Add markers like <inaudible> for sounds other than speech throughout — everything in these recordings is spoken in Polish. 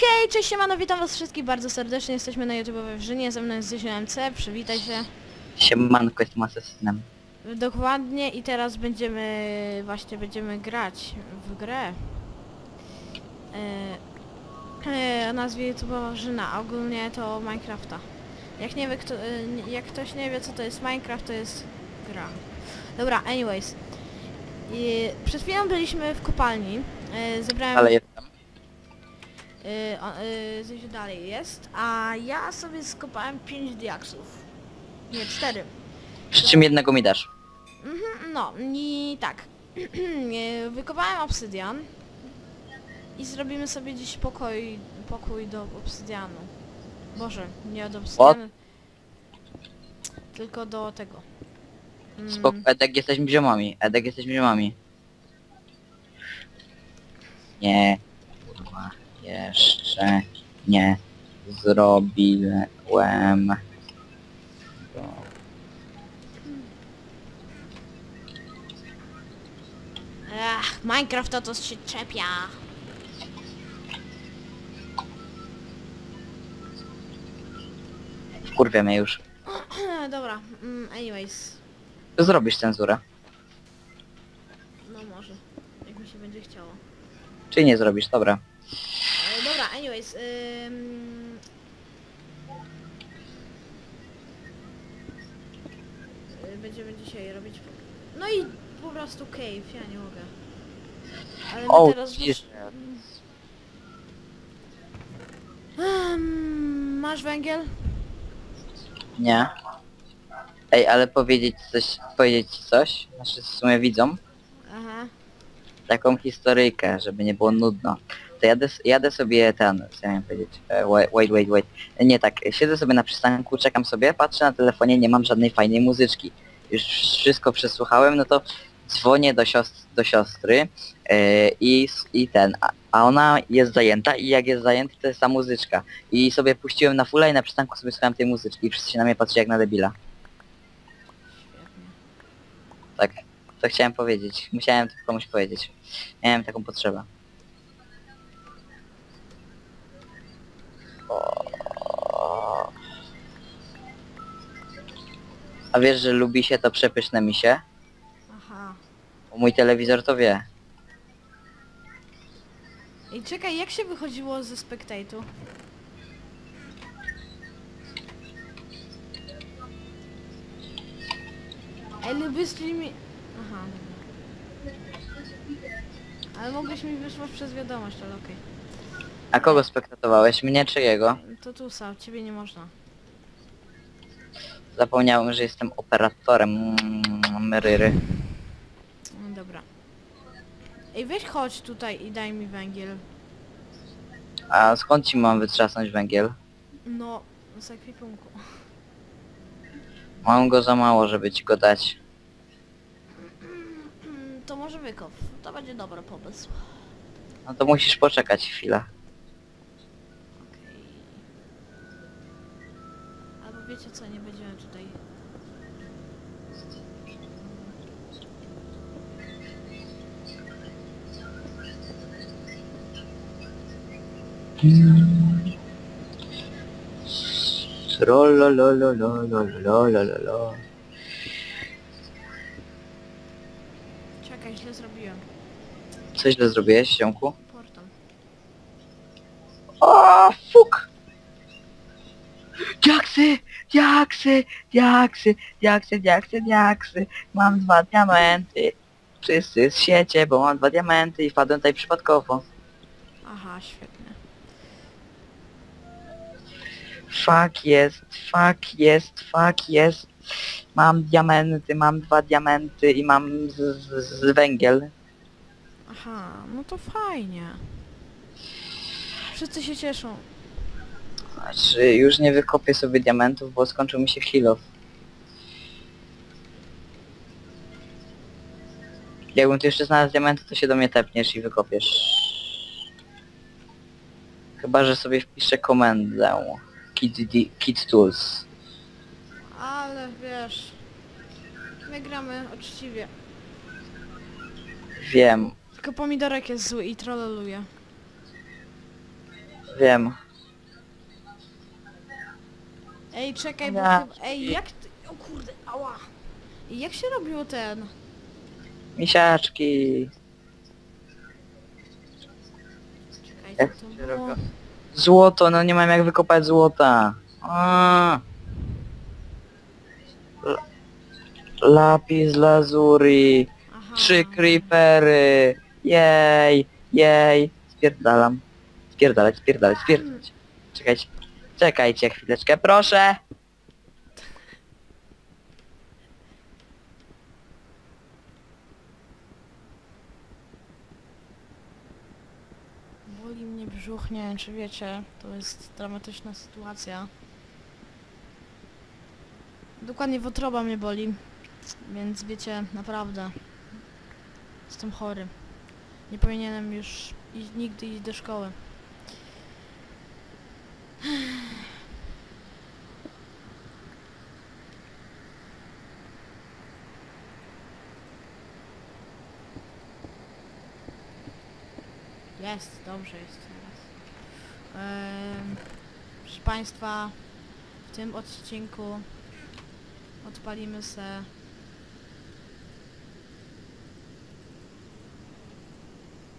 Hej, cześć siemano, witam was wszystkich bardzo serdecznie, jesteśmy na YouTube we Wrzynie, ze mną jest Zysiu MC, przywitaj się. Siemanko, jestem asesynem. Dokładnie i teraz będziemy, właśnie będziemy grać w grę. E, e, o nazwie YouTube'owa Wrzyna, a ogólnie to Minecrafta. Jak nie wie kto, e, jak ktoś nie wie co to jest Minecraft, to jest gra. Dobra, anyways. I przed chwilą byliśmy w kopalni, e, zebrałem... Ale jestem. Yy, yy, coś dalej jest, a ja sobie skopałem 5 diaksów. Nie, 4. Przy czym jednego mi dasz. Mhm, no, i tak. Yy, <clears throat> Wykopałem obsydian i zrobimy sobie dziś pokój, pokój do obsydianu. Boże, nie od obsydianu, tylko do tego. Mm, Spoko, Edek, jesteśmy ziomami. Edek, jesteśmy ziomami. Nie. Kurwa. Jeszcze nie zrobiłem. Ach, Minecraft to, to się czepia. Kurwia mnie już. <clears throat> Dobra, mm, anyways. Zrobisz cenzurę. No może, jak mi się będzie chciało. Czy nie zrobisz? Dobra. E, dobra, anyways. Ym... y, Będziemy dzisiaj robić... No i po prostu cave, ja nie mogę. Ale my O, teraz... widzisz. Masz węgiel? Nie. Ej, ale powiedzieć coś, powiedzieć ci coś? Znaczy w sumie widzą. Aha. taką historyjkę, żeby nie było nudno. To jadę, s- jadę sobie ten, co ja miałem powiedzieć, e, wait, wait, wait, wait. Nie tak, siedzę sobie na przystanku, czekam sobie, patrzę na telefonie, nie mam żadnej fajnej muzyczki. Już wszystko przesłuchałem, no to dzwonię do, siostr, do siostry e, i, i ten, a, a ona jest zajęta i jak jest zajęta to jest ta muzyczka. I sobie puściłem na fulla i na przystanku sobie słuchałem tej muzyczki i wszyscy się na mnie patrzą jak na debila. Tak, to chciałem powiedzieć. Musiałem to komuś powiedzieć. Miałem taką potrzebę. A wiesz, że lubi się to przepyszne misie? Aha. Bo mój telewizor to wie. I czekaj, jak się wychodziło ze spectatu? Ej, lubisz mi... Aha, dobra. Ale mogłeś mi wysłać przez wiadomość, ale okej. A kogo spektatowałeś? Mnie czy jego? To tu sam, ciebie nie można. Zapomniałem, że jestem operatorem Meryry. No dobra. Ej, weź chodź tutaj i daj mi węgiel. A skąd ci mam wytrzasnąć węgiel? No, z ekwipunku. Mam go za mało, żeby ci go dać. To może wykop. To będzie dobry pomysł. No to musisz poczekać chwilę. Wiecie co, nie będziemy tutaj... Trollolololololololololo. Czekaj, źle zrobiłem. Co źle zrobiłeś, ziomku? Portal. O, fuk! Diaksy! Diaksy! Diaksy! Diaksy, diaksy, diaksy! Mam dwa diamenty. Wszyscy z siecie, bo mam dwa diamenty i wpadłem tutaj przypadkowo. Aha, świetnie. Fuck jest, fuck jest, fuck jest. Mam diamenty, mam dwa diamenty i mam z, z, z węgiel. Aha, no to fajnie. Wszyscy się cieszą. Znaczy, już nie wykopię sobie diamentów, bo skończył mi się kilof. Jakbym tu jeszcze znalazł diamenty, to się do mnie tepniesz i wykopiesz. Chyba, że sobie wpiszę komendę. Kit, di- kit tools. Ale wiesz... My gramy uczciwie. Wiem. Tylko pomidorek jest zły i trolluje. Wiem. Ej, czekaj, bo Ja- chyba... Ej, jak ty... O kurde, ała. Jak się robiło ten... Misiaczki. Czekajcie, Jak to się było... robiło? Złoto, no nie mam jak wykopać złota. A. L- Lapis lazuri. Aha. Trzy creepery. Jej, jej. Spierdalam. Spierdalać, spierdalać, spierdalać. Czekajcie. Czekajcie chwileczkę, proszę. Boli mnie brzuch, nie wiem czy wiecie, to jest dramatyczna sytuacja. Dokładnie wątroba mnie boli, więc wiecie, naprawdę, jestem chory. Nie powinienem już nigdy iść do szkoły. Jest, dobrze jest teraz. Proszę Państwa, w tym odcinku odpalimy se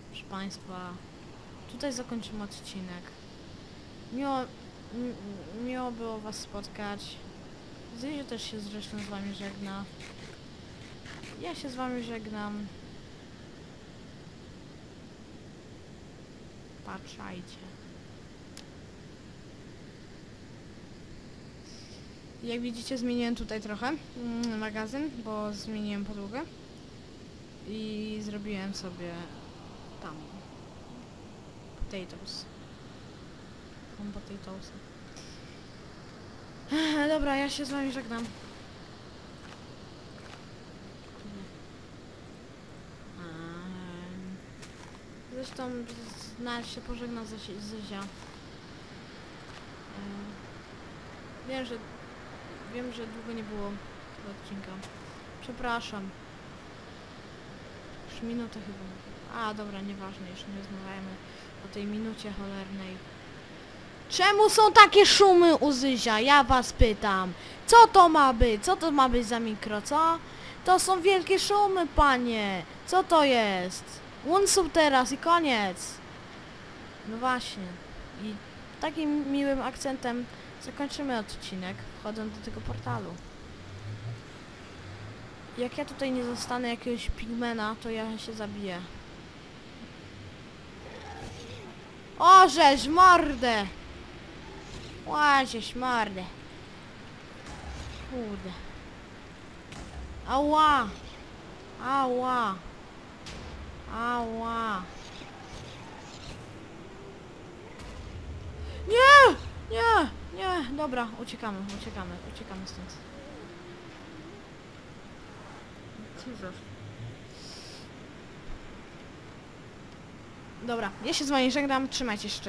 Proszę Państwa, tutaj zakończymy odcinek. Miło, miło było Was spotkać. Zyziu też się zresztą z Wami żegna. Ja się z Wami żegnam. Patrzajcie. Jak widzicie zmieniłem tutaj trochę mm, magazyn, bo zmieniłem podłogę i zrobiłem sobie tam potatoes. Tam potatoesy. Dobra, ja się z wami żegnam. Em, Zresztą z- nawet się pożegna ze Zyzia. Em, Wiem, że wiem, że długo nie było tego odcinka. Przepraszam. Już minutę chyba. A dobra, nieważne, już nie rozmawiajmy o tej minucie cholernej. Czemu są takie szumy u Zyzia? Ja was pytam. Co to ma być? Co to ma być za mikro, co? To są wielkie szumy, panie. Co to jest? Unsub teraz i koniec. No właśnie. I takim miłym akcentem zakończymy odcinek, wchodząc do tego portalu. Jak ja tutaj nie zostanę jakiegoś pigmena, to ja się zabiję. O, żeż mordę! Łaziesz mordę. Kurde. Ała! Ała! Ała! Nie! Nie! Nie! Dobra, uciekamy, uciekamy, uciekamy stąd. Jezus. Dobra, ja się z wami żegnam, trzymajcie się.